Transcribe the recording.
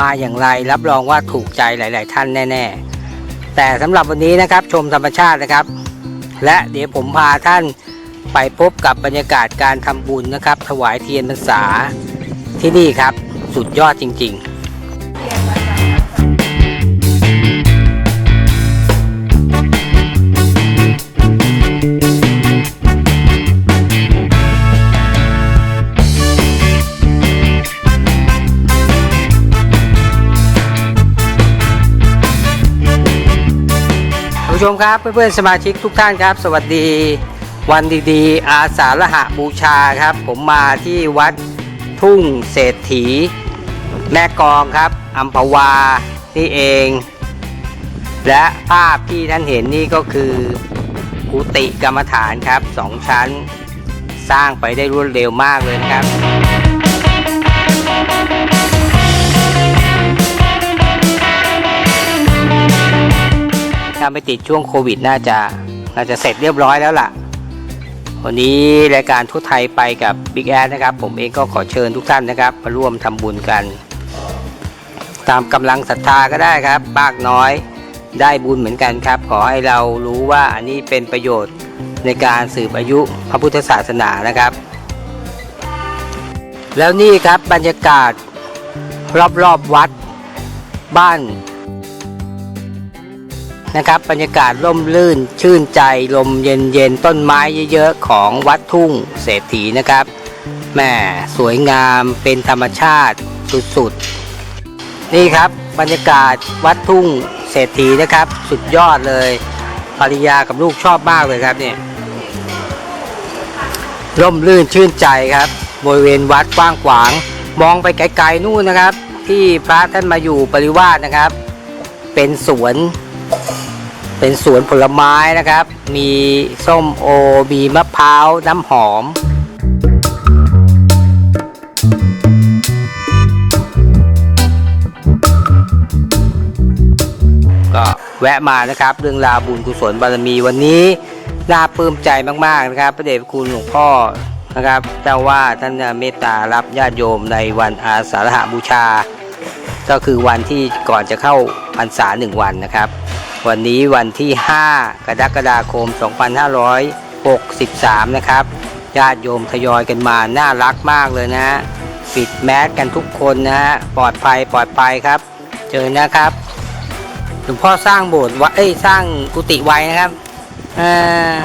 มาอย่างไรรับรองว่าถูกใจหลาย ๆ ท่านแน่ ๆ แต่สำหรับวันนี้นะครับชมธรรมชาตินะครับ และเดี๋ยวผมพาท่านไปพบกับบรรยากาศการทำบุญนะครับ ถวายเทียนพรรษาที่นี่ครับสุดยอดจริง ๆ ผู้ชมครับ เพื่อนๆสมาชิกทุกท่านครับ สวัสดีวันดีๆ อาสาฬหบูชาครับ ผมมาที่วัดทุ่งเศรษฐี แม่กองครับอัมพวานี่เอง และภาพที่ท่านเห็นนี่ก็คือกุฏิกรรมฐานครับสองชั้น สร้างไปได้รวดเร็วมากเลยนะครับาไม่ติดช่วงโควิดน่าจะน่าจะเสร็จเรียบร้อยแล้วล่ะ วันนี้รายการทั่วไทยไปกับ Big แอนะครับ ผมเองก็ขอเชิญทุกท่านนะครับ มาร่วมทำบุญกัน ตามกำลังศรัทธาก็ได้ครับมากน้อยได้บุญเหมือนกันครับ ขอให้เรารู้ว่าอันนี้เป็นประโยชน์ในการสืบอายุพระพุทธศาสนานะครับ แล้วนี่ครับบรรยากาศรอบๆวัดบ้าน นะครับ บรรยากาศร่มรื่นชื่นใจลมเย็นเย็นๆต้นไม้เยอะๆ ของวัดทุ่งเศรษฐีนะครับแม่สวยงามเป็นธรรมชาติสุดๆ นี่ครับบรรยากาศวัดทุ่งเศรษฐีนะครับ สุดยอดเลยภรรยากับลูกชอบมากเลยครับเนี่ยร่มรื่นชื่นใจครับบริเวณวัดกว้างขวาง มองไปไกลๆนู่นนะครับ ที่พระท่านมาอยู่ปริวาสนะครับ เป็นสวน เป็นสวนผลไม้นะครับ มีส้มโอ มีมะพร้าว น้ำหอม ก็แวะมานะครับ เรื่องราวบุญกุศลบารมีวันนี้น่าปลื้มใจมากๆนะครับ พระเดชพระคุณหลวงพ่อนะครับ เจ้าว่าท่านเมตตารับญาติโยมในวันอาสาฬหบูชา ก็คือวันที่ก่อนจะเข้าพรรษาหนึ่งวันนะครับ วันนี้วันที่ 5 กรกฎาคม 2563 นะครับ ญาติโยมทยอยกันมา น่ารักมากเลยนะ ปิดแมสกันทุกคนนะฮะ ปลอดภัยปลอดภัยครับ เจอนะครับ หลวงพ่อสร้างโบสถ์ไว้เอ้ย สร้างกุฏิไว้นะครับ อ่า